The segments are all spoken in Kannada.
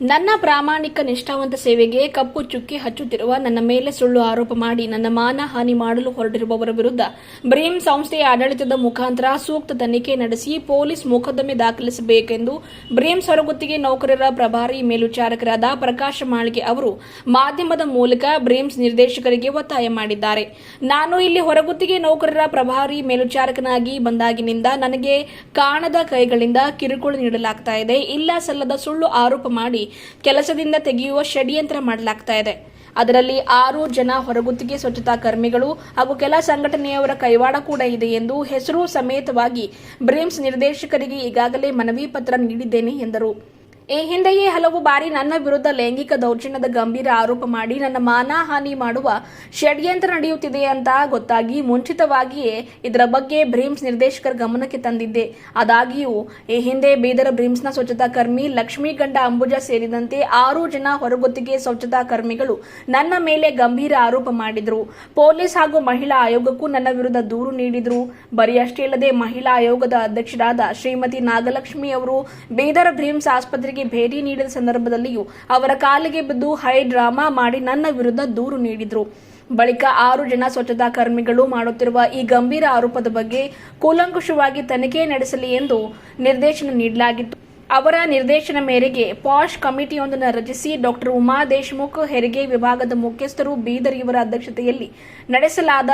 ನನ್ನ ಪ್ರಾಮಾಣಿಕ ನಿಷ್ಠಾವಂತ ಸೇವೆಗೆ ಕಪ್ಪು ಚುಕ್ಕಿ ಹಚ್ಚುತ್ತಿರುವ ನನ್ನ ಮೇಲೆ ಸುಳ್ಳು ಆರೋಪ ಮಾಡಿ ನನ್ನ ಮಾನ ಹಾನಿ ಮಾಡಲು ಹೊರಟಿರುವವರ ವಿರುದ್ಧ ಬ್ರೀಮ್ ಸಂಸ್ಥೆಯ ಆಡಳಿತದ ಮುಖಾಂತರ ಸೂಕ್ತ ತನಿಖೆ ನಡೆಸಿ ಪೊಲೀಸ್ ಮೊಕದ್ದಮೆ ದಾಖಲಿಸಬೇಕೆಂದು ಬ್ರೀಮ್ ಹೊರಗುತ್ತಿಗೆ ನೌಕರರ ಪ್ರಭಾರಿ ಮೇಲ್ವಿಚಾರಕರಾದ ಪ್ರಕಾಶ್ ಮಾಳಿಗೆ ಅವರು ಮಾಧ್ಯಮದ ಮೂಲಕ ಬ್ರೀಮ್ಸ್ ನಿರ್ದೇಶಕರಿಗೆ ಒತ್ತಾಯ ಮಾಡಿದ್ದಾರೆ. ನಾನು ಇಲ್ಲಿ ಹೊರಗುತ್ತಿಗೆ ನೌಕರರ ಪ್ರಭಾರಿ ಮೇಲ್ವಿಚಾರಕನಾಗಿ ಬಂದಾಗಿನಿಂದ ನನಗೆ ಕಾಣದ ಕೈಗಳಿಂದ ಕಿರುಕುಳ ನೀಡಲಾಗ್ತಾ ಇದೆ. ಇಲ್ಲ ಸಲ್ಲದ ಸುಳ್ಳು ಆರೋಪ ಮಾಡಿ ಕೆಲಸದಿಂದ ತೆಗೆಯುವ ಷಡ್ಯಂತ್ರ ಮಾಡಲಾಗ್ತಾ ಇದೆ. ಅದರಲ್ಲಿ ಆರು ಜನ ಹೊರಗುತ್ತಿಗೆ ಸ್ವಚ್ಛತಾ ಕರ್ಮಿಗಳು ಹಾಗೂ ಕೆಲ ಸಂಘಟನೆಯವರ ಕೈವಾಡ ಕೂಡ ಇದೆ ಎಂದು ಹೆಸರು ಸಮೇತವಾಗಿ ಬ್ರೇಮ್ಸ್ ನಿರ್ದೇಶಕರಿಗೆ ಈಗಾಗಲೇ ಮನವಿ ಪತ್ರ ನೀಡಿದ್ದೇನೆ ಎಂದರು. ಈ ಹಿಂದೆಯೇ ಹಲವು ಬಾರಿ ನನ್ನ ವಿರುದ್ಧ ಲೈಂಗಿಕ ದೌರ್ಜನ್ಯದ ಗಂಭೀರ ಆರೋಪ ಮಾಡಿ ನನ್ನ ಮಾನಹಾನಿ ಮಾಡುವ ಷಡ್ಯಂತ್ರ ನಡೆಯುತ್ತಿದೆ ಅಂತ ಗೊತ್ತಾಗಿ ಮುಂಚಿತವಾಗಿಯೇ ಇದರ ಬಗ್ಗೆ ಬ್ರೀಮ್ಸ್ ನಿರ್ದೇಶಕರ ಗಮನಕ್ಕೆ ತಂದಿದ್ದೆ. ಆದಾಗ್ಯೂ, ಈ ಹಿಂದೆ ಬೀದರ ಬ್ರೀಮ್ಸ್ನ ಸ್ವಚ್ಛತಾ ಕರ್ಮಿ ಲಕ್ಷ್ಮೀಗಂಡ ಅಂಬುಜ ಸೇರಿದಂತೆ ಆರು ಜನ ಹೊರಗುತ್ತಿಗೆ ಸ್ವಚ್ಛತಾ ಕರ್ಮಿಗಳು ನನ್ನ ಮೇಲೆ ಗಂಭೀರ ಆರೋಪ ಮಾಡಿದ್ರು. ಪೊಲೀಸ್ ಹಾಗೂ ಮಹಿಳಾ ಆಯೋಗಕ್ಕೂ ನನ್ನ ವಿರುದ್ಧ ದೂರು ನೀಡಿದ್ರು. ಬರೀ ಅಷ್ಟೇ ಅಲ್ಲದೆ ಮಹಿಳಾ ಆಯೋಗದ ಅಧ್ಯಕ್ಷರಾದ ಶ್ರೀಮತಿ ನಾಗಲಕ್ಷ್ಮಿ ಅವರು ಬೀದರ ಬ್ರೀಮ್ಸ್ ಆಸ್ಪತ್ರೆಗೆ ಭೇಟಿ ನೀಡಿದ ಸಂದರ್ಭದಲ್ಲಿಯೂ ಅವರ ಕಾಲಿಗೆ ಬಿದ್ದು ಹೈ ಡ್ರಾಮಾ ಮಾಡಿ ನನ್ನ ವಿರುದ್ಧ ದೂರು ನೀಡಿದ್ರು. ಬಳಿಕ ಆರು ಜನ ಸ್ವಚ್ಛತಾ ಕರ್ಮಿಗಳು ಮಾಡುತ್ತಿರುವ ಈ ಗಂಭೀರ ಆರೋಪದ ಬಗ್ಗೆ ಕೂಲಂಕುಷವಾಗಿ ತನಿಖೆ ನಡೆಸಲಿ ಎಂದು ನಿರ್ದೇಶನ ನೀಡಲಾಗಿತ್ತು. ಅವರ ನಿರ್ದೇಶನ ಮೇರೆಗೆ ಪಾಶ್ ಕಮಿಟಿಯೊಂದನ್ನು ರಚಿಸಿ ಡಾಕ್ಟರ್ ಉಮಾ ದೇಶಮುಖ್ ಹೆರಿಗೆ ವಿಭಾಗದ ಮುಖ್ಯಸ್ಥರು ಬೀದರ್ ಇವರ ಅಧ್ಯಕ್ಷತೆಯಲ್ಲಿ ನಡೆಸಲಾದ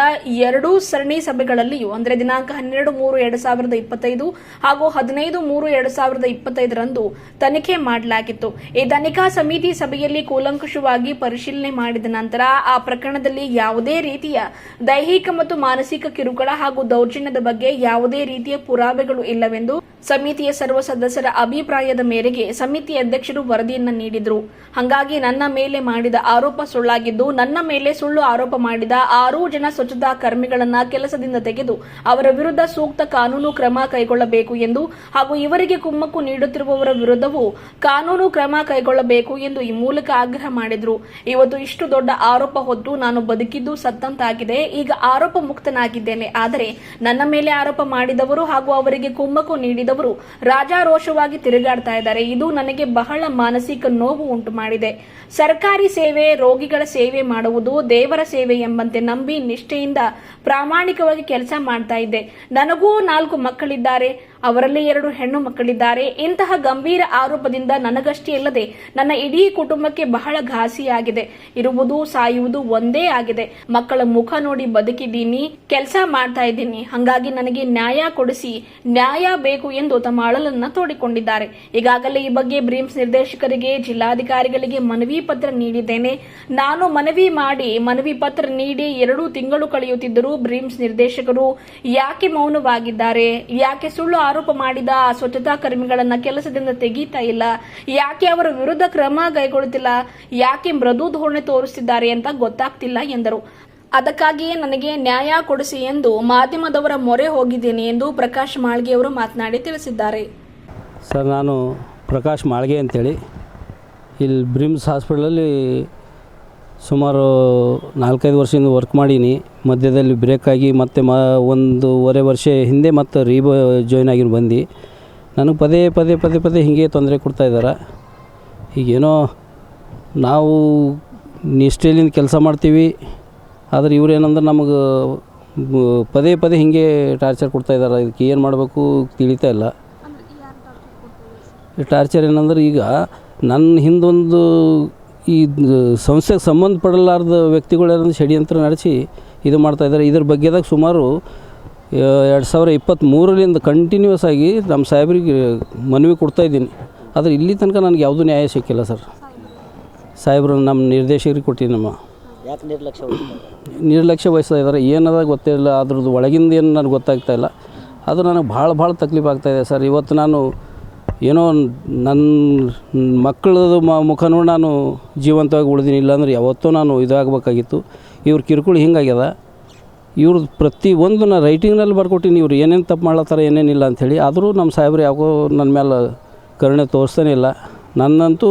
ಎರಡೂ ಸರಣಿ ಸಭೆಗಳಲ್ಲಿಯೂ ಅಂದರೆ ದಿನಾಂಕ ಹನ್ನೆರಡು ಮೂರು ಎರಡು ಸಾವಿರದ ಇಪ್ಪತ್ತೈದು ಹಾಗೂ ಹದಿನೈದು ಮೂರು ಎರಡು ಸಾವಿರದ ಇಪ್ಪತ್ತೈದರಂದು ತನಿಖೆ ಮಾಡಲಾಗಿತ್ತು. ಈ ತನಿಖಾ ಸಮಿತಿ ಸಭೆಯಲ್ಲಿ ಕೂಲಂಕುಷವಾಗಿ ಪರಿಶೀಲನೆ ಮಾಡಿದ ನಂತರ ಆ ಪ್ರಕರಣದಲ್ಲಿ ಯಾವುದೇ ರೀತಿಯ ದೈಹಿಕ ಮತ್ತು ಮಾನಸಿಕ ಕಿರುಕುಳ ಹಾಗೂ ದೌರ್ಜನ್ಯದ ಬಗ್ಗೆ ಯಾವುದೇ ರೀತಿಯ ಪುರಾವೆಗಳು ಇಲ್ಲವೆಂದು ಸಮಿತಿಯ ಸರ್ವ ಸದಸ್ಯರ ಅಭಿಪ್ರಾಯದ ಮೇರೆಗೆ ಸಮಿತಿ ಅಧ್ಯಕ್ಷರು ವರದಿಯನ್ನು ನೀಡಿದರು. ಹಾಗಾಗಿ ನನ್ನ ಮೇಲೆ ಮಾಡಿದ ಆರೋಪ ಸುಳ್ಳಾಗಿದ್ದು, ನನ್ನ ಮೇಲೆ ಸುಳ್ಳು ಆರೋಪ ಮಾಡಿದ ಆರೂ ಜನ ಸ್ವಚ್ಛತಾ ಕರ್ಮಿಗಳನ್ನು ಕೆಲಸದಿಂದ ತೆಗೆದು ಅವರ ವಿರುದ್ಧ ಸೂಕ್ತ ಕಾನೂನು ಕ್ರಮ ಕೈಗೊಳ್ಳಬೇಕು ಎಂದು ಹಾಗೂ ಇವರಿಗೆ ಕುಮ್ಮಕ್ಕು ನೀಡುತ್ತಿರುವವರ ವಿರುದ್ಧವೂ ಕಾನೂನು ಕ್ರಮ ಕೈಗೊಳ್ಳಬೇಕು ಎಂದು ಈ ಮೂಲಕ ಆಗ್ರಹ ಮಾಡಿದರು. ಇವತ್ತು ಇಷ್ಟು ದೊಡ್ಡ ಆರೋಪ ಹೊತ್ತು ನಾನು ಬದುಕಿದ್ದು ಸತ್ತಂತಾಗಿದೆ. ಈಗ ಆರೋಪ ಮುಕ್ತನಾಗಿದ್ದೇನೆ. ಆದರೆ ನನ್ನ ಮೇಲೆ ಆರೋಪ ಮಾಡಿದವರು ಹಾಗೂ ಅವರಿಗೆ ಕುಮ್ಮಕ್ಕು ನೀಡಿದವರು ರಾಜಾರೋಷವಾಗಿ ತಿರುಗಾಡ್ತಾ ಇದ್ದಾರೆ. ಇದು ನನಗೆ ಬಹಳ ಮಾನಸಿಕ ನೋವು ಉಂಟು ಮಾಡಿದೆ. ಸರ್ಕಾರಿ ಸೇವೆ, ರೋಗಿಗಳ ಸೇವೆ ಮಾಡುವುದು ದೇವರ ಸೇವೆ ಎಂಬಂತೆ ನಂಬಿ ನಿಷ್ಠೆಯಿಂದ ಪ್ರಾಮಾಣಿಕವಾಗಿ ಕೆಲಸ ಮಾಡ್ತಾ ಇದ್ದೆ. ನನಗೂ ನಾಲ್ಕು ಮಕ್ಕಳಿದ್ದಾರೆ. ಅವರಲ್ಲಿ ಎರಡು ಹೆಣ್ಣು ಮಕ್ಕಳಿದ್ದಾರೆ. ಇಂತಹ ಗಂಭೀರ ಆರೋಪದಿಂದ ನನಗಷ್ಟೇ ಅಲ್ಲದೆ ನನ್ನ ಇಡೀ ಕುಟುಂಬಕ್ಕೆ ಬಹಳ ಘಾಸಿಯಾಗಿದೆ. ಇರುವುದು, ಸಾಯುವುದು ಒಂದೇ ಆಗಿದೆ. ಮಕ್ಕಳ ಮುಖ ನೋಡಿ ಬದುಕಿದ್ದೀನಿ, ಕೆಲಸ ಮಾಡ್ತಾ ಇದ್ದೀನಿ. ಹಂಗಾಗಿ ನನಗೆ ನ್ಯಾಯ ಕೊಡಿಸಿ, ನ್ಯಾಯ ಬೇಕು ಎಂದು ತಮ್ಮ ಅಳಲನ್ನ ತೋಡಿಕೊಂಡಿದ್ದಾರೆ. ಈಗಾಗಲೇ ಈ ಬಗ್ಗೆ ಬ್ರೀಮ್ಸ್ ನಿರ್ದೇಶಕರಿಗೆ, ಜಿಲ್ಲಾಧಿಕಾರಿಗಳಿಗೆ ಮನವಿ ಪತ್ರ ನೀಡಿದ್ದೇನೆ. ನಾನು ಮನವಿ ಮಾಡಿ ಮನವಿ ಪತ್ರ ನೀಡಿ ಎರಡು ತಿಂಗಳು ಕಳೆಯುತ್ತಿದ್ದರೂ ಬ್ರೀಮ್ಸ್ ನಿರ್ದೇಶಕರು ಯಾಕೆ ಮೌನವಾಗಿದ್ದಾರೆ? ಯಾಕೆ ಸುಳ್ಳು ಆರೋಪ ಮಾಡಿದ ಸ್ವಚ್ಛತಾ ಕರ್ಮಿಗಳನ್ನ ಕೆಲಸದಿಂದ ತೆಗೀತಾ ಇಲ್ಲ. ಯಾಕೆ ಅವರ ವಿರುದ್ಧ ಕ್ರಮ ಕೈಗೊಳ್ಳುತ್ತಿಲ್ಲ? ಯಾಕೆ ಮೃದು ಧೋರಣೆ ತೋರಿಸುತ್ತಿದ್ದಾರೆ ಅಂತ ಗೊತ್ತಾಗ್ತಿಲ್ಲ ಎಂದರು. ಅದಕ್ಕಾಗಿಯೇ ನನಗೆ ನ್ಯಾಯ ಕೊಡಿಸಿ ಎಂದು ಮಾಧ್ಯಮದವರ ಮೊರೆ ಹೋಗಿದ್ದೇನೆ ಎಂದು ಪ್ರಕಾಶ್ ಮಾಳ್ಗೆ ಅವರು ಮಾತನಾಡಿ ತಿಳಿಸಿದ್ದಾರೆ. ಸರ್, ನಾನು ಪ್ರಕಾಶ್ ಮಾಳ್ಗೆ ಅಂತೇಳಿ. ಇಲ್ಲಿ ಬ್ರಿಮ್ಸ್ ಹಾಸ್ಪಿಟಲಲ್ಲಿ ಸುಮಾರು ನಾಲ್ಕೈದು ವರ್ಷದಿಂದ ವರ್ಕ್ ಮಾಡೀನಿ. ಮಧ್ಯದಲ್ಲಿ ಬ್ರೇಕ್ ಆಗಿ ಮತ್ತೆ ಮ ಒಂದೂವರೆ ವರ್ಷ ಹಿಂದೆ ಮತ್ತೆ ರೀಬ ಜಾಯ್ನ್ ಆಗಿ ಬಂದು. ನನಗೆ ಪದೇ ಪದೇ ಪದೇ ಪದೇ ಹೀಗೆ ತೊಂದರೆ ಕೊಡ್ತಾಯಿದ್ದಾರೆ ಈಗೇನೋ ನಾವು ನಿಷ್ಠೆಲಿಂದ ಕೆಲಸ ಮಾಡ್ತೀವಿ. ಆದರೆ ಇವರೇನಂದ್ರೆ ನಮಗೆ ಪದೇ ಪದೇ ಹೀಗೆ ಟಾರ್ಚರ್ ಕೊಡ್ತಾಯಿದ್ದಾರೆ ಇದಕ್ಕೆ ಏನು ಮಾಡಬೇಕು ತಿಳಿತಾ ಇಲ್ಲ. ಟಾರ್ಚರ್ ಏನಂದ್ರೆ ಈಗ ನನ್ನ ಹಿಂದೊಂದು ಈ ಸಂಸ್ಥೆಗೆ ಸಂಬಂಧಪಡಲಾರ್ದ ವ್ಯಕ್ತಿಗಳೇನಂದ್ರೆ ಷಡ್ಯಂತ್ರ ನಡೆಸಿ ಇದು ಮಾಡ್ತಾಯಿದ್ದಾರೆ ಇದ್ರ ಬಗ್ಗೆದಾಗ ಸುಮಾರು ಎರಡು ಸಾವಿರ ಇಪ್ಪತ್ತ್ಮೂರರಿಂದ ಕಂಟಿನ್ಯೂಸ್ ಆಗಿ ನಮ್ಮ ಸಾಹೇಬ್ರಿಗೆ ಮನವಿ ಕೊಡ್ತಾ ಇದ್ದೀನಿ. ಆದರೆ ಇಲ್ಲಿ ತನಕ ನನಗೆ ಯಾವುದೂ ನ್ಯಾಯ ಸಿಕ್ಕಿಲ್ಲ ಸರ್. ಸಾಹೇಬ್ರು ನಮ್ಮ ನಿರ್ದೇಶಕರಿಗೆ ಕೊಟ್ಟಿದ್ದೆ ನಮ್ಮ ಯಾಕೆ ನಿರ್ಲಕ್ಷ್ಯ ನಿರ್ಲಕ್ಷ್ಯ ವಹಿಸ್ತಾ ಇದ್ದಾರೆ. ಏನದ ಗೊತ್ತಿಲ್ಲ ಅದ್ರದ್ದು ಒಳಗಿಂದ ಏನು ನನಗೆ ಗೊತ್ತಾಗ್ತಾ ಇಲ್ಲ. ಅದು ನನಗೆ ಭಾಳ ಭಾಳ ತಕ್ಲೀಫ್ ಆಗ್ತಾಯಿದೆ ಸರ್. ಇವತ್ತು ನಾನು ಏನೋ ನನ್ನ ಮಕ್ಕಳದು ಮ ಮುಖ ನೋಡಿ ನಾನು ಜೀವಂತವಾಗಿ ಉಳಿದೀನಿ ಇಲ್ಲಾಂದ್ರೆ ಯಾವತ್ತೂ ನಾನು ಇದಾಗಬೇಕಾಗಿತ್ತು. ಇವ್ರ ಕಿರುಕುಳ ಹಿಂಗಾಗ್ಯದ. ಇವ್ರದ್ದು ಪ್ರತಿ ಒಂದು ನಾನು ರೈಟಿಂಗ್ನಲ್ಲಿ ಬರ್ಕೊಟ್ಟಿನಿ ಇವ್ರು ಏನೇನು ತಪ್ಪು ಮಾಡ್ಲತ್ತಾರ ಏನೇನಿಲ್ಲ ಅಂಥೇಳಿ ಆದರೂ ನಮ್ಮ ಸಾಹೇಬ್ರು ಯಾಕೋ ನನ್ನ ಮೇಲೆ ಕರುಣೆ ತೋರಿಸ್ತಾನೆ ಇಲ್ಲ. ನನ್ನಂತೂ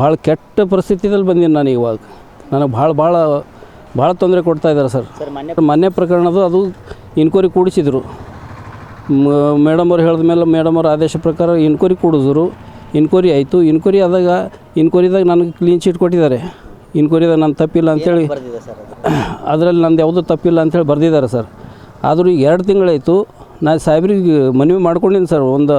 ಭಾಳ ಕೆಟ್ಟ ಪರಿಸ್ಥಿತಿದಲ್ಲಿ ಬಂದೀನಿ ನಾನು ಇವಾಗ. ನನಗೆ ಭಾಳ ಭಾಳ ಭಾಳ ತೊಂದರೆ ಕೊಡ್ತಾ ಇದ್ದಾರೆ ಸರ್. ಮೊನ್ನೆ ಪ್ರಕರಣದ್ದು ಪ್ರಕರಣದು ಅದು ಇನ್ಕ್ವೈರಿ ಕೂಡಿಸಿದ್ರು. ಮೇಡಮ್ ಅವ್ರು ಹೇಳಿದ ಮೇಲೆ ಮೇಡಮ್ ಅವ್ರ ಆದೇಶ ಪ್ರಕಾರ ಇನ್ಕ್ವರಿ ಕೂಡಿಸಿದ್ರು ಇನ್ಕ್ವರಿ ಆಯಿತು. ಇನ್ಕ್ವರಿ ಆದಾಗ ಇನ್ಕ್ವರಿದಾಗ ನನಗೆ ಕ್ಲೀನ್ ಚೀಟ್ ಕೊಟ್ಟಿದ್ದಾರೆ. ಇನ್ಕ್ವರಿದಾಗ ನಾನು ತಪ್ಪಿಲ್ಲ ಅಂಥೇಳಿ ಅದರಲ್ಲಿ ನಂದು ಯಾವುದೂ ತಪ್ಪಿಲ್ಲ ಅಂಥೇಳಿ ಬರೆದಿದ್ದಾರೆ ಸರ್. ಆದರೂ ಈಗ ಎರಡು ತಿಂಗಳಾಯಿತು. ನಾನು ಸಾಹೇಬ್ರಿಗೆ ಮನವಿ ಮಾಡ್ಕೊಂಡಿನಿ ಸರ್. ಒಂದು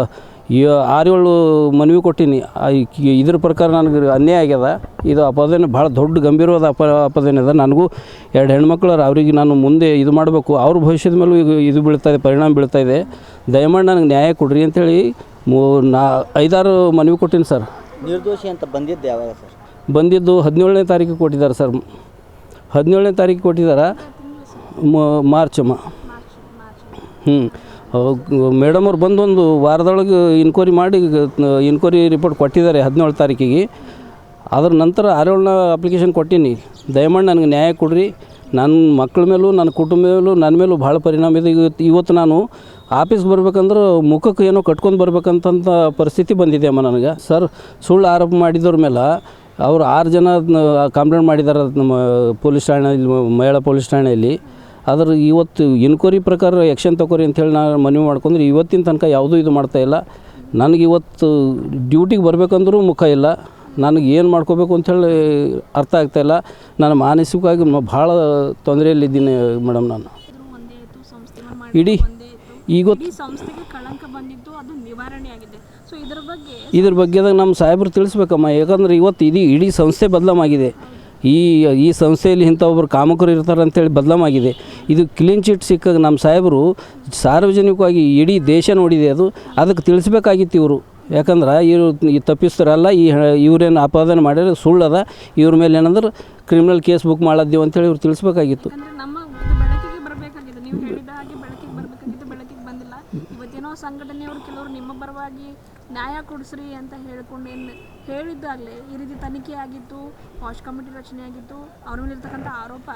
ಯ- ಆರೇಳು ಮನವಿ ಕೊಟ್ಟೀನಿ. ಆ ಇದ್ರ ಪ್ರಕಾರ ನನಗೆ ಅನ್ಯಾಯ ಆಗ್ಯದ. ಇದು ಅಪದೇನ ಭಾಳ ದೊಡ್ಡ ಗಂಭೀರವಾದ ಅಪ ಅಪರಾಧನೆ ಅದ. ನನಗೂ ಎರಡು ಹೆಣ್ಮಕ್ಳು ಅವರಿಗೆ ನಾನು ಮುಂದೆ ಇದು ಮಾಡಬೇಕು. ಅವ್ರ ಭವಿಷ್ಯದ ಮೇಲೂ ಈಗ ಇದು ಬೀಳ್ತಾ ಇದೆ ಪರಿಣಾಮ ಬೀಳ್ತಾ ಇದೆ. ದಯಮಾಡಿ ನನಗೆ ನ್ಯಾಯ ಕೊಡ್ರಿ ಅಂತೇಳಿ ಮೂ ನಾ ಐದಾರು ಮನವಿ ಕೊಟ್ಟೀನಿ ಸರ್. ನಿರ್ದೋಷಿ ಅಂತ ಬಂದಿದ್ದು ಯಾವಾಗ ಸರ್? ಬಂದಿದ್ದು ಹದಿನೇಳನೇ ತಾರೀಕು ಕೊಟ್ಟಿದ್ದಾರೆ ಸರ್. ಹದಿನೇಳನೇ ತಾರೀಕು ಕೊಟ್ಟಿದ್ದಾರೆ. ಮ- ಮಾರ್ಚ್ ಮ. ಹ್ಞೂ ಮೇಡಮ್ ಅವ್ರು ಬಂದು ಒಂದು ವಾರದೊಳಗೆ ಇನ್ಕ್ವೈರಿ ಮಾಡಿ ಇನ್ಕ್ವೈರಿ ರಿಪೋರ್ಟ್ ಕೊಟ್ಟಿದ್ದಾರೆ ಹದಿನೇಳು ತಾರೀಕಿಗೆ. ಅದರ ನಂತರ ಆರೇಳನ ಅಪ್ಲಿಕೇಶನ್ ಕೊಟ್ಟೀನಿ. ದಯಮಾಡಿ ನನಗೆ ನ್ಯಾಯ ಕೊಡ್ರಿ. ನನ್ನ ಮಕ್ಕಳ ಮೇಲೂ, ನನ್ನ ಕುಟುಂಬ ಮೇಲೂ, ನನ್ನ ಮೇಲೂ ಭಾಳ ಪರಿಣಾಮ ಇದೆ. ಇವತ್ತು ನಾನು ಆಫೀಸ್ಗೆ ಬರ್ಬೇಕಂದ್ರೆ ಮುಖಕ್ಕೆ ಏನೋ ಕಟ್ಕೊಂಡು ಬರ್ಬೇಕಂತಂತ ಪರಿಸ್ಥಿತಿ ಬಂದಿದೆ ಅಮ್ಮ ನನಗೆ. ಸರ್, ಸುಳ್ಳು ಆರೋಪ ಮಾಡಿದವ್ರ ಮೇಲೆ ಅವರು ಆರು ಜನ ಕಂಪ್ಲೇಂಟ್ ಮಾಡಿದ್ದಾರೆ ನಮ್ಮ ಪೊಲೀಸ್ ಠಾಣೆ ಮಹಿಳಾ ಪೊಲೀಸ್ ಠಾಣೆಯಲ್ಲಿ. ಅದ್ರ ಇವತ್ತು ಎನ್ಕ್ವೈರಿ ಪ್ರಕಾರ ಆ್ಯಕ್ಷನ್ ತಗೋರಿ ಅಂತೇಳಿ ನಾನು ಮನವಿ ಮಾಡ್ಕೊಂಡ್ರೆ ಇವತ್ತಿನ ತನಕ ಯಾವುದೂ ಇದು ಮಾಡ್ತಾ ಇಲ್ಲ. ನನಗೆ ಇವತ್ತು ಡ್ಯೂಟಿಗೆ ಬರಬೇಕಂದ್ರೂ ಮುಖ ಇಲ್ಲ. ನನಗೆ ಏನು ಮಾಡ್ಕೋಬೇಕು ಅಂಥೇಳಿ ಅರ್ಥ ಆಗ್ತಾ ಇಲ್ಲ. ನಾನು ಮಾನಸಿಕವಾಗಿ ಭಾಳ ತೊಂದರೆಯಲ್ಲಿದ್ದೀನಿ ಮೇಡಮ್ ನಾನು. ಇಡೀ ಈಗ ಇದರ ಬಗ್ಗೆ ಇದ್ರ ಬಗ್ಗೆದಾಗ ನಮ್ಮ ಸಾಹೇಬ್ರು ತಿಳಿಸ್ಬೇಕಮ್ಮ. ಯಾಕಂದ್ರೆ ಇವತ್ತು ಇಡೀ ಇಡೀ ಸಂಸ್ಥೆ ಬದಲಾಮಾಗಿದೆ. ಈ ಈ ಸಂಸ್ಥೆಯಲ್ಲಿ ಇಂಥ ಒಬ್ಬರು ಕಾಮಕರು ಇರ್ತಾರೆ ಅಂತೇಳಿ ಬದಲಾಮಾಗಿದೆ. ಇದು ಕ್ಲೀನ್ ಚಿಟ್ ಸಿಕ್ಕಾಗ ನಮ್ಮ ಸಾಹೇಬರು ಸಾರ್ವಜನಿಕವಾಗಿ ಇಡೀ ದೇಶ ನೋಡಿದೆ ಅದು. ಅದಕ್ಕೆ ತಿಳಿಸ್ಬೇಕಾಗಿತ್ತು ಇವರು. ಯಾಕಂದ್ರೆ ಇವರು ಈ ತಪ್ಪಿಸ್ತಾರಲ್ಲ, ಈ ಇವರೇನು ಅಪಾದನೆ ಮಾಡ್ಯಾರ, ಸುಳ್ಳದ. ಇವ್ರ ಮೇಲೆ ಏನಂದ್ರೆ ಕ್ರಿಮಿನಲ್ ಕೇಸ್ ಬುಕ್ ಮಾಡಿದ್ದೆವು ಅಂತೇಳಿ ಇವ್ರು ತಿಳಿಸ್ಬೇಕಾಗಿತ್ತು. ಸಂಘಟನೆಯವರು ಕೆಲವರು ನಿಮ್ಮ ಪರವಾಗಿ ನ್ಯಾಯ ಕೊಡಿಸ್ರಿ ಅಂತ ಹೇಳ್ಕೊಂಡು ಏನು ಹೇಳಿದ್ದಾಗಲೇ ಈ ರೀತಿ ತನಿಖೆ ಆಗಿತ್ತು ವಾಶ್ ಕಮಿಟಿ ರಚನೆ ಆಗಿತ್ತು ಅವ್ರ ಮೇಲೆ ಆರೋಪ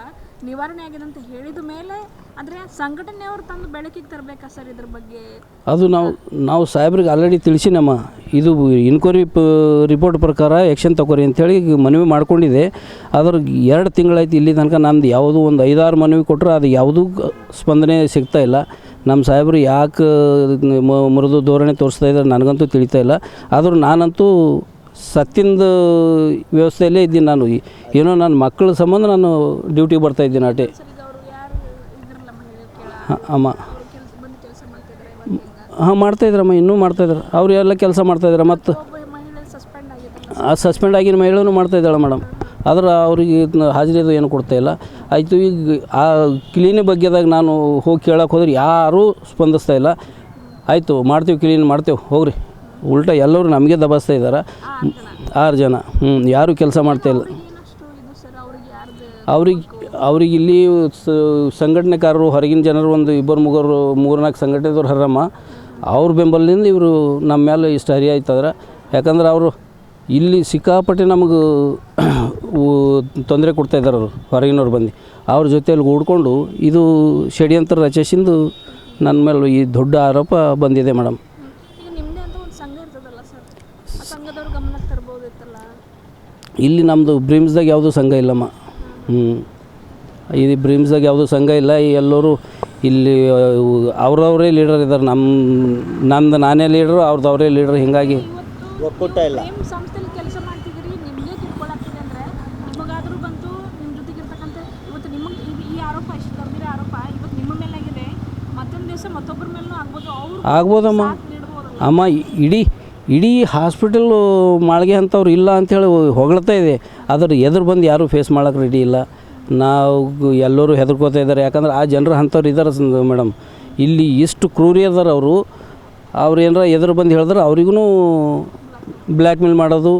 ನಿವಾರಣೆ ಆಗಿದೆ ಅಂತ ಹೇಳಿದ ಮೇಲೆ ಅಂದರೆ ಸಂಘಟನೆಯವರು ತಂದು ಬೆಳಕಿಗೆ ತರಬೇಕಾ ಸರ್ ಇದ್ರ ಬಗ್ಗೆ? ಅದು ನಾವು ನಾವು ಸಾಹೇಬ್ರಿಗೆ ಆಲ್ರೆಡಿ ತಿಳಿಸಿನಮ್ಮ ಇದು ಇನ್ಕ್ವೈರಿ ರಿಪೋರ್ಟ್ ಪ್ರಕಾರ ಆ್ಯಕ್ಷನ್ ತಗೋರಿ ಅಂತೇಳಿ ಮನವಿ ಮಾಡ್ಕೊಂಡಿದೆ. ಅದ್ರ ಎರಡು ತಿಂಗಳಾಯ್ತು ಇಲ್ಲಿ ತನಕ ನಮ್ದು ಯಾವುದೂ ಒಂದು ಐದಾರು ಮನವಿ ಕೊಟ್ಟರೆ ಅದು ಯಾವುದೂ ಸ್ಪಂದನೆ ಸಿಗ್ತಾ ಇಲ್ಲ. ನಮ್ಮ ಸಾಹೇಬರು ಯಾಕೆ ಮೃದು ಧೋರಣೆ ತೋರಿಸ್ತಾ ಇದ್ದಾರೆ ನನಗಂತೂ ತಿಳಿತಾ ಇಲ್ಲ. ಆದರೂ ನಾನಂತೂ ಸತ್ತಿಂದ ವ್ಯವಸ್ಥೆಯಲ್ಲೇ ಇದ್ದೀನಿ ನಾನು. ಈ- ಏನೋ ನನ್ನ ಮಕ್ಕಳ ಸಂಬಂಧ ನಾನು ಡ್ಯೂಟಿಗೆ ಬರ್ತಾ ಇದ್ದೀನಿ ಅಟೆ. ಹಾಂ ಅಮ್ಮ. ಹಾಂ ಮಾಡ್ತಾಯಿದ್ರಮ್ಮ ಇನ್ನೂ ಮಾಡ್ತಾಯಿದ್ರು ಅವ್ರು ಎಲ್ಲ ಕೆಲಸ ಮಾಡ್ತಾಯಿದ್ರು ಮತ್ತು ಆ ಸಸ್ಪೆಂಡ್ ಆಗಿನ ಮಹಿಳೆನೂ ಮಾಡ್ತಾಯಿದ್ದಾಳೆ ಮೇಡಮ್. ಆದ್ರೆ ಅವ್ರಿಗೆ ಹಾಜರಿದು ಏನು ಕೊಡ್ತಾಯಿಲ್ಲ ಆಯಿತು ಈಗ ಆ ಕ್ಲೀನ್ ಬಗ್ಗೆದಾಗ ನಾನು ಹೋಗಿ ಕೇಳೋಕೆ ಹೋದ್ರೆ ಯಾರೂ ಸ್ಪಂದಿಸ್ತಾ ಇಲ್ಲ. ಆಯಿತು ಮಾಡ್ತೀವಿ ಕ್ಲೀನ್ ಮಾಡ್ತೇವೆ. ಹೋಗ್ರಿ. ಉಲ್ಟಾ ಎಲ್ಲರೂ ನಮಗೆ ದಬಾಸ್ತಾ ಇದ್ದಾರೆ. ಆರು ಜನ. ಹ್ಞೂ ಯಾರೂ ಕೆಲಸ ಮಾಡ್ತಾ ಇಲ್ಲ. ಅವ್ರಿಗೆ ಅವ್ರಿಗೆ ಇಲ್ಲಿ ಸಂಘಟನೆಕಾರರು, ಹೊರಗಿನ ಜನರು ಒಂದು ಇಬ್ಬರು, ಮೂಗರು, ಮೂರ್ನಾಲ್ಕು ಸಂಘಟನೆದವ್ರು ಹರಮ್ಮ. ಅವ್ರ ಬೆಂಬಲದಿಂದ ಇವರು ನಮ್ಮ ಮೇಲೆ ಇಷ್ಟು ಹರಿ ಆಯ್ತದ್ರೆ ಯಾಕಂದ್ರೆ ಅವರು ಇಲ್ಲಿ ಸಿಕ್ಕಾಪಟ್ಟೆ ನಮಗೆ ತೊಂದರೆ ಕೊಡ್ತಾಯಿದ್ದಾರೆ ಅವರು, ಹೊರಗಿನವ್ರು ಬಂದು. ಅವ್ರ ಜೊತೆಯಲ್ಲಿ ಕೂಡ್ಕೊಂಡು ಇದು ಷಡ್ಯಂತ್ರ ರಚಿಸಿಂದು ನನ್ನ ಮೇಲೆ ಈ ದೊಡ್ಡ ಆರೋಪ ಬಂದಿದೆ ಮೇಡಮ್ ಈಗ ನಿಮ್ಮದೇ ಅಂತ ಒಂದು ಸಂಘ ಇರ್ತದಲ್ಲ ಸರ್ ಆ ಸಂಘದವ್ರ ಗಮನಕ್ಕೆ ತರ್ಬೋದಿತ್ತಲ್ಲ ಇಲ್ಲಿ ನಮ್ಮದು ಬ್ರಿಮ್ಸ್ದಾಗ ಯಾವುದೂ ಸಂಘ ಇಲ್ಲಮ್ಮ. ಹ್ಞೂ ಇದು ಬ್ರಿಮ್ಸ್ದಾಗ ಯಾವುದೂ ಸಂಘ ಇಲ್ಲ. ಈ ಎಲ್ಲರೂ ಇಲ್ಲಿ ಅವ್ರವರೇ ಲೀಡರ್ ಇದ್ದಾರೆ ನಮ್ಮ ನಂದು ನಾನೇ ಲೀಡ್ರು ಅವ್ರದ್ದು ಅವರೇ ಲೀಡ್ರ್ ಹೀಗಾಗಿ ಒಕ್ಕೂಟ ಇಲ್ಲ. ನಿಮ್ಮ ಸಂಸ್ಥೆಯಲ್ಲಿ ಕೆಲಸ ಮಾಡ್ತಿದ್ದೀರಿ? ನಿಮಗೆ ತಿಳ್ಕೊಳಕ್ತಿದೆ ಅಂದರೆ ನಿಮಗಾದರೂ ಬಂತು ನಿಮ್ಮ ಜೊತೆಗೆ ಇವತ್ತು ನಿಮಗೆ ಈ ಆರೋಪ ಇಷ್ಟು ಗಂಭೀರ ಆರೋಪ ಇವತ್ತು ನಿಮ್ಮ ಮೇಲೆ ಮತ್ತೊಂದು ದಿವಸ ಮತ್ತೊಬ್ಬರ ಮೇಲೂ ಆಗ್ಬೋದು. ಅವರು ಆಗ್ಬೋದಮ್ಮ. ಅಮ್ಮ ಇಡೀ ಇಡೀ ಹಾಸ್ಪಿಟಲು ಮಾಳಿಗೆ ಅಂಥವ್ರು ಇಲ್ಲ ಅಂಥೇಳಿ ಹೊಗಳ್ತಾ ಇದೆ. ಅದ್ರ ಎದುರು ಬಂದು ಯಾರೂ ಫೇಸ್ ಮಾಡೋಕೆ ರೆಡಿ ಇಲ್ಲ. ನಾವು ಎಲ್ಲರೂ ಹೆದರ್ಕೋತಾ ಇದ್ದಾರೆ. ಯಾಕಂದ್ರೆ ಆ ಜನರು ಅಂಥವ್ರು ಇದ್ದಾರೆ ಮೇಡಮ್. ಇಲ್ಲಿ ಇಷ್ಟು ಕ್ರೂರಿ ಅದಾರ ಅವರು. ಅವ್ರು ಏನಾರ ಎದುರು ಬಂದು ಹೇಳಿದ್ರೆ ಅವ್ರಿಗೂ ಬ್ಲ್ಯಾಕ್ ಮೇಲ್ ಮಾಡೋದು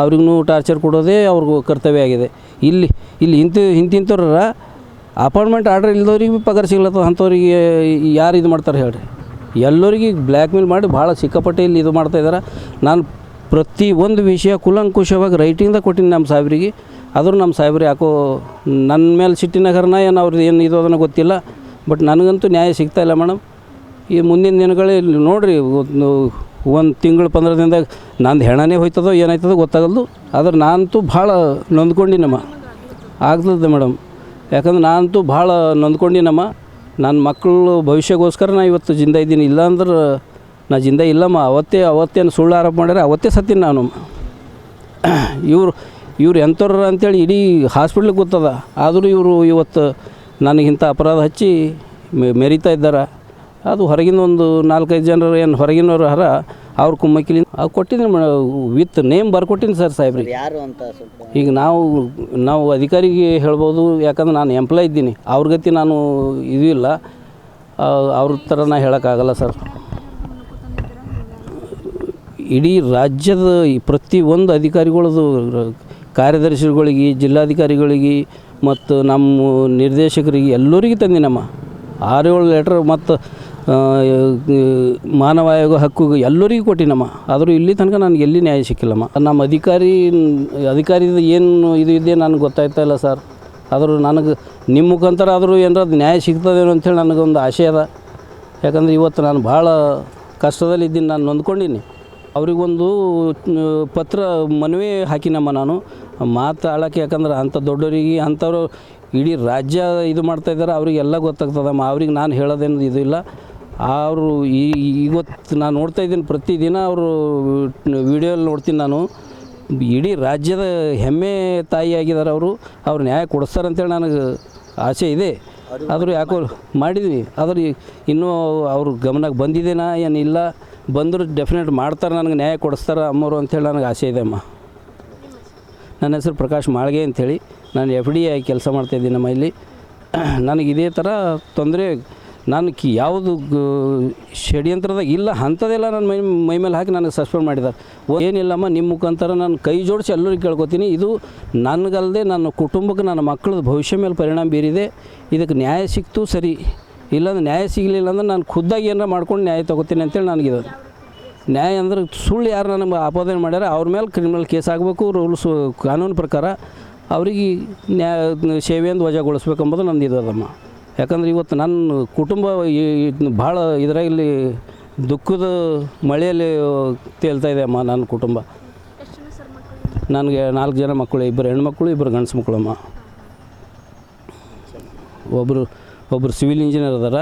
ಅವ್ರಿಗೂ ಟಾರ್ಚರ್ ಕೊಡೋದೇ ಅವ್ರಿಗೂ ಕರ್ತವ್ಯ ಆಗಿದೆ. ಇಲ್ಲಿ ಇಲ್ಲಿ ಇಂಥ ಇಂತಿಂಥವ್ರ ಅಪಾಯಿಂಟ್ಮೆಂಟ್ ಆರ್ಡರ್ ಇಲ್ದವ್ರಿಗೆ ಭೀ ಪಗಾರ ಸಿಗ್ಲತ್ತದ ಅಂಥವ್ರಿಗೆ ಯಾರು ಇದು ಮಾಡ್ತಾರೆ ಹೇಳ್ರಿ. ಎಲ್ಲರಿಗೆ ಬ್ಲ್ಯಾಕ್ ಮೇಲ್ ಮಾಡಿ ಭಾಳ ಸಿಕ್ಕಾಪಟ್ಟೆ ಇಲ್ಲಿ ಇದು ಮಾಡ್ತಾ ಇದ್ದಾರೆ. ನಾನು ಪ್ರತಿ ಒಂದು ವಿಷಯ ಕುಲಂಕುಷವಾಗಿ ರೈಟಿಂಗ್ದಾಗ ಕೊಟ್ಟಿನಿ ನಮ್ಮ ಸಾಹೇಬ್ರಿಗೆ. ಆದರೂ ನಮ್ಮ ಸಾಹೇಬ್ರು ಯಾಕೋ ನನ್ನ ಮೇಲೆ ಸಿಟ್ಟಿನಗರನ ಏನು ಅವ್ರದ್ದು ಏನು ಇದು ಅದನ್ನು ಗೊತ್ತಿಲ್ಲ. ಬಟ್ ನನಗಂತೂ ನ್ಯಾಯ ಸಿಗ್ತಾ ಇಲ್ಲ ಮೇಡಮ್. ಈ ಮುಂದಿನ ದಿನಗಳಲ್ಲಿ ನೋಡಿರಿ, ಒಂದು ತಿಂಗಳು ಪಂದ್ರ ದಿನದಾಗ ನಂದು ಹೆಣನೇ ಹೋಯ್ತದೋ ಏನಾಯ್ತದೋ ಗೊತ್ತಾಗಲ್ದು. ಆದ್ರೆ ನಾನಂತೂ ಭಾಳ ನೊಂದ್ಕೊಂಡಿನಮ್ಮ. ಆಗ್ತದೆ ಮೇಡಮ್. ಯಾಕಂದ್ರೆ ನಾನಂತೂ ಭಾಳ ನೊಂದ್ಕೊಂಡಿನಮ್ಮ. ನನ್ನ ಮಕ್ಕಳು ಭವಿಷ್ಯಗೋಸ್ಕರ ನಾ ಇವತ್ತು ಜಿಂದ ಇದ್ದೀನಿ. ಇಲ್ಲಾಂದ್ರೆ ನಾ ಜಿಂದ ಇಲ್ಲಮ್ಮ. ಅವತ್ತೇ ಅವತ್ತೇನು ಸುಳ್ಳು ಆರೋಪ ಮಾಡ್ಯಾರ, ಅವತ್ತೇ ಸತ್ತೀನಿ ನಾನು. ಇವರು, ಇವ್ರು ಎಂಥವ್ರ ಅಂತೇಳಿ ಇಡೀ ಹಾಸ್ಪಿಟ್ಲಿಗೆ ಗೊತ್ತದ. ಆದರೂ ಇವರು ಇವತ್ತು ನನಗಿಂತ ಅಪರಾಧ ಹಚ್ಚಿ ಮೆರಿತಾ ಇದ್ದಾರೆ. ಅದು ಹೊರಗಿನ ಒಂದು ನಾಲ್ಕೈದು ಜನರು ಏನು ಹೊರಗಿನವ್ರು ಹರ ಅವ್ರ ಕುಮ್ಮಕ್ಕಿಲಿ ಅವ್ರು ಕೊಟ್ಟಿದ್ದೀನಿ ವಿತ್ ನೇಮ್ ಬರ್ಕೊಟ್ಟಿನಿ ಸರ್ ಸಾಹೇಬ್ರಿಗೆ ಯಾರು ಅಂತ ಸ್ವಲ್ಪ ಈಗ ನಾವು ನಾವು ಅಧಿಕಾರಿಗೆ ಹೇಳ್ಬೋದು ಯಾಕಂದ್ರೆ ನಾನು ಎಂಪ್ಲಾಯ್ ಇದ್ದೀನಿ. ಅವ್ರ ಗತಿ ನಾನು ಇದು ಇಲ್ಲ. ಅವ್ರ ಥರ ನಾ ಹೇಳೋಕ್ಕಾಗಲ್ಲ ಸರ್ ಇಡೀ ರಾಜ್ಯದ ಈ ಪ್ರತಿ ಒಂದು ಅಧಿಕಾರಿಗಳದು ಕಾರ್ಯದರ್ಶಿಗಳಿಗೆ ಜಿಲ್ಲಾಧಿಕಾರಿಗಳಿಗೆ ಮತ್ತು ನಮ್ಮ ನಿರ್ದೇಶಕರಿಗೆ ಎಲ್ಲರಿಗೆ ತಂದಿನಮ್ಮ. ಆರು ಏಳು ಲೆಟ್ರ್ ಮತ್ತು ಮಾನವ ಆಯೋಗ ಹಕ್ಕು ಎಲ್ಲರಿಗೂ ಕೊಟ್ಟಿನಮ್ಮ. ಆದರೂ ಇಲ್ಲಿ ತನಕ ನನಗೆ ಎಲ್ಲಿ ನ್ಯಾಯ ಸಿಕ್ಕಿಲ್ಲಮ್ಮ. ನಮ್ಮ ಅಧಿಕಾರಿ ಅಧಿಕಾರಿದ ಏನು ಇದು ಇದೆ ನನಗೆ ಗೊತ್ತಾಯ್ತಾ ಇಲ್ಲ ಸರ್. ಆದರೂ ನನಗೆ ನಿಮ್ಮ ಮುಖಾಂತರ ಆದರೂ ಏನಾರ ನ್ಯಾಯ ಸಿಗ್ತದೇನೋ ಅಂಥೇಳಿ ನನಗೊಂದು ಆಸೆ ಅದ. ಯಾಕಂದ್ರೆ ಇವತ್ತು ನಾನು ಭಾಳ ಕಷ್ಟದಲ್ಲಿದ್ದೀನಿ ನಾನು ನೊಂದ್ಕೊಂಡಿನಿ. ಅವ್ರಿಗೊಂದು ಪತ್ರ ಮನವಿ ಹಾಕಿನಮ್ಮ ನಾನು. ಮಾತಾಡೋಕ್ಕೆ ಯಾಕಂದ್ರೆ ಅಂಥ ದೊಡ್ಡವರಿಗೆ, ಅಂಥವ್ರು ಇಡೀ ರಾಜ್ಯ ಇದು ಮಾಡ್ತಾ ಇದ್ದಾರೆ, ಅವರಿಗೆಲ್ಲ ಗೊತ್ತಾಗ್ತದಮ್ಮ. ಅವ್ರಿಗೆ ನಾನು ಹೇಳೋದೇನು ಇದು ಇಲ್ಲ. ಅವರು ಈ ಇವತ್ತು ನಾನು ನೋಡ್ತಾ ಇದ್ದೀನಿ ಪ್ರತಿದಿನ ಅವರು ವಿಡಿಯೋಲ್ಲಿ ನೋಡ್ತೀನಿ ನಾನು. ಇಡೀ ರಾಜ್ಯದ ಹೆಮ್ಮೆ ತಾಯಿ ಆಗಿದ್ದಾರೆ ಅವರು. ಅವ್ರು ನ್ಯಾಯ ಕೊಡಿಸ್ತಾರೆ ಅಂತೇಳಿ ನನಗೆ ಆಸೆ ಇದೆ. ಆದರೂ ಯಾಕೋ ಮಾಡಿದ್ವಿ ಆದ್ರೆ ಇನ್ನೂ ಅವ್ರ ಗಮನಕ್ಕೆ ಬಂದಿದ್ದೇನಾ ಏನಿಲ್ಲ. ಬಂದರು ಡೆಫಿನೆಟ್ ಮಾಡ್ತಾರೆ, ನನಗೆ ನ್ಯಾಯ ಕೊಡಿಸ್ತಾರೆ ಅಮ್ಮವರು ಅಂಥೇಳಿ ನನಗೆ ಆಸೆ ಇದೆ ಅಮ್ಮ. ನನ್ನ ಹೆಸರು ಪ್ರಕಾಶ್ ಮಾಳ್ಗೆ ಅಂಥೇಳಿ ನಾನು ಎಫ್ ಡಿ ಆಗಿ ಕೆಲಸ ಮಾಡ್ತಾಯಿದ್ದೀನಿ ನಮ್ಮ ಇಲ್ಲಿ. ನನಗೆ ಇದೇ ಥರ ತೊಂದರೆ ನಾನು ಕಿ ಯಾವುದು ಷಡ್ಯಂತ್ರದಾಗ ಇಲ್ಲ, ಅಂಥದ್ದೆಲ್ಲ ನನ್ನ ಮೈ ಮೈ ಮೇಲೆ ಹಾಕಿ ನನಗೆ ಸಸ್ಪೆಂಡ್ ಮಾಡಿದ್ದಾರೆ. ಏನಿಲ್ಲಮ್ಮ, ನಿಮ್ಮ ಮುಖಾಂತರ ನಾನು ಕೈ ಜೋಡಿಸಿ ಎಲ್ಲರಿಗೂ ಕೇಳ್ಕೊತೀನಿ. ಇದು ನನಗಲ್ಲದೆ ನನ್ನ ಕುಟುಂಬಕ್ಕೆ, ನನ್ನ ಮಕ್ಕಳದ ಭವಿಷ್ಯ ಮೇಲೆ ಪರಿಣಾಮ ಬೀರಿದೆ. ಇದಕ್ಕೆ ನ್ಯಾಯ ಸಿಕ್ತು, ಸರಿ. ಇಲ್ಲಾಂದ್ರೆ ನ್ಯಾಯ ಸಿಗಲಿಲ್ಲ ಅಂದ್ರೆ ನಾನು ಖುದ್ದಾಗಿ ಏನಾರ ಮಾಡ್ಕೊಂಡು ನ್ಯಾಯ ತಗೋತೀನಿ ಅಂತೇಳಿ ನನಗಿದೆ ನ್ಯಾಯ ಅಂದ್ರೆ ಸುಳ್ಳು ಯಾರು ನನಗೆ ಆಪಾದನೆ ಮಾಡ್ಯಾರ ಅವ್ರ ಮೇಲೆ ಕ್ರಿಮಿನಲ್ ಕೇಸ್ ಆಗಬೇಕು ರೂಲ್ಸು ಕಾನೂನು ಪ್ರಕಾರ. ಅವರಿಗೆ ನ್ಯಾಯ ಸೇವೆಯಿಂದ ವಜಾಗೊಳಿಸ್ಬೇಕಂಬುದು ನಂದು ಇದು ಅದಮ್ಮ. ಯಾಕಂದ್ರೆ ಇವತ್ತು ನನ್ನ ಕುಟುಂಬ ಭಾಳ ಇದರಲ್ಲಿ ದುಃಖದ ಮಳೆಯಲ್ಲಿ ತೇಲ್ತಾ ಇದೆ ಅಮ್ಮ ನನ್ನ ಕುಟುಂಬ. ನನಗೆ ನಾಲ್ಕು ಜನ ಮಕ್ಕಳು, ಇಬ್ಬರು ಹೆಣ್ಮಕ್ಳು, ಇಬ್ಬರು ಗಂಡಸು ಮಕ್ಕಳಮ್ಮ ಒಬ್ಬರು ಒಬ್ಬರು ಸಿವಿಲ್ ಇಂಜಿನಿಯರ್ ಅದಾರ.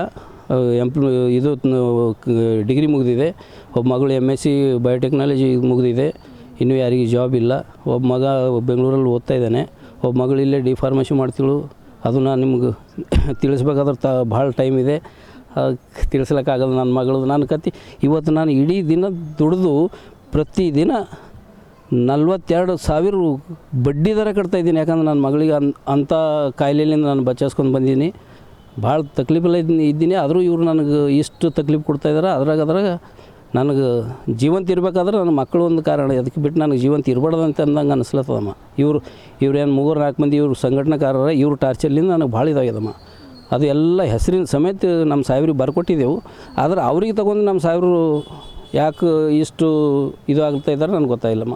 ಎಂಪ್ಲ ಇದು ಡಿಗ್ರಿ ಮುಗಿದಿದೆ. ಒಬ್ಬ ಮಗಳು ಎಂ ಎಸ್ ಸಿ ಬಯೋಟೆಕ್ನಾಲಜಿ ಮುಗಿದಿದೆ. ಇನ್ನೂ ಯಾರಿಗೆ ಜಾಬ್ ಇಲ್ಲ. ಒಬ್ಬ ಮಗ ಬೆಂಗಳೂರಲ್ಲಿ ಓದ್ತಾ ಇದ್ದಾನೆ. ಒಬ್ಬ ಮಗಳು ಇಲ್ಲೇ ಡಿ ಫಾರ್ಮಸಿ ಮಾಡ್ತಿಳು ಅದು ನಾನು ನಿಮ್ಗೆ ತಿಳಿಸ್ಬೇಕಾದ್ರೆ ತ ಭಾಳ ಟೈಮ್ ಇದೆ. ತಿಳಿಸ್ಲಿಕ್ಕಾಗಲ್ಲ ನನ್ನ ಮಗಳದು ನನ್ನ ಕತೆ ಇವತ್ತು ನಾನು ಇಡೀ ದಿನ ದುಡಿದು ಪ್ರತಿದಿನ ನಲ್ವತ್ತೆರಡು ಸಾವಿರ ಬಡ್ಡಿ ದರ ಕಟ್ತಾ ಇದ್ದೀನಿ. ಯಾಕಂದ್ರೆ ನನ್ನ ಮಗಳಿಗೆ ಅನ್, ಅಂಥ ಕಾಯಿಲೆಯಿಂದ ನಾನು ಬಚಾಯಿಸ್ಕೊಂಡು ಬಂದೀನಿ. ಭಾಳ ತಕ್ಲೀಫಲ್ಲ ಇದ್ದೀನಿ ಇದ್ದೀನಿ. ಆದರೂ ಇವರು ನನಗೆ ಇಷ್ಟು ತಕ್ಲೀಫ್ ಕೊಡ್ತಾ ಇದ್ದಾರೆ ಅದ್ರಾಗ ಅದ್ರಾಗ ನನಗೆ ಜೀವಂತ ಇರಬೇಕಾದ್ರೆ ನನ್ನ ಮಕ್ಕಳು ಒಂದು ಕಾರಣ. ಅದಕ್ಕೆ ಬಿಟ್ಟು ನನಗೆ ಜೀವಂತ ಇರಬಾರ್ದು ಅಂತ ಅಂದಂಗೆ ಅನಿಸ್ಲತ್ತದಮ್ಮ. ಇವರು, ಇವ್ರು ಏನು ಮೂರು ನಾಲ್ಕು ಮಂದಿ ಇವರು ಸಂಘಟನೆಕಾರರ, ಇವ್ರ ಟಾರ್ಚರ್ಲಿಂದ ನನಗೆ ಭಾಳ ಇದಾಗ್ಯದಮ್ಮ. ಅದು ಎಲ್ಲ ಹೆಸರಿನ ಸಮೇತ ನಮ್ಮ ಸಾಹೇಬ್ರಿಗೆ ಬರ್ಕೊಟ್ಟಿದ್ದೆವು. ಆದ್ರೆ ಅವ್ರಿಗೆ ತಗೊಂಡು ನಮ್ಮ ಸಾಹೇಬರು ಯಾಕೆ ಇಷ್ಟು ಇದು ಆಗ್ತಾ ಇದ್ದಾರೆ ನನಗೆ ಗೊತ್ತಾಗಿಲ್ಲಮ್ಮ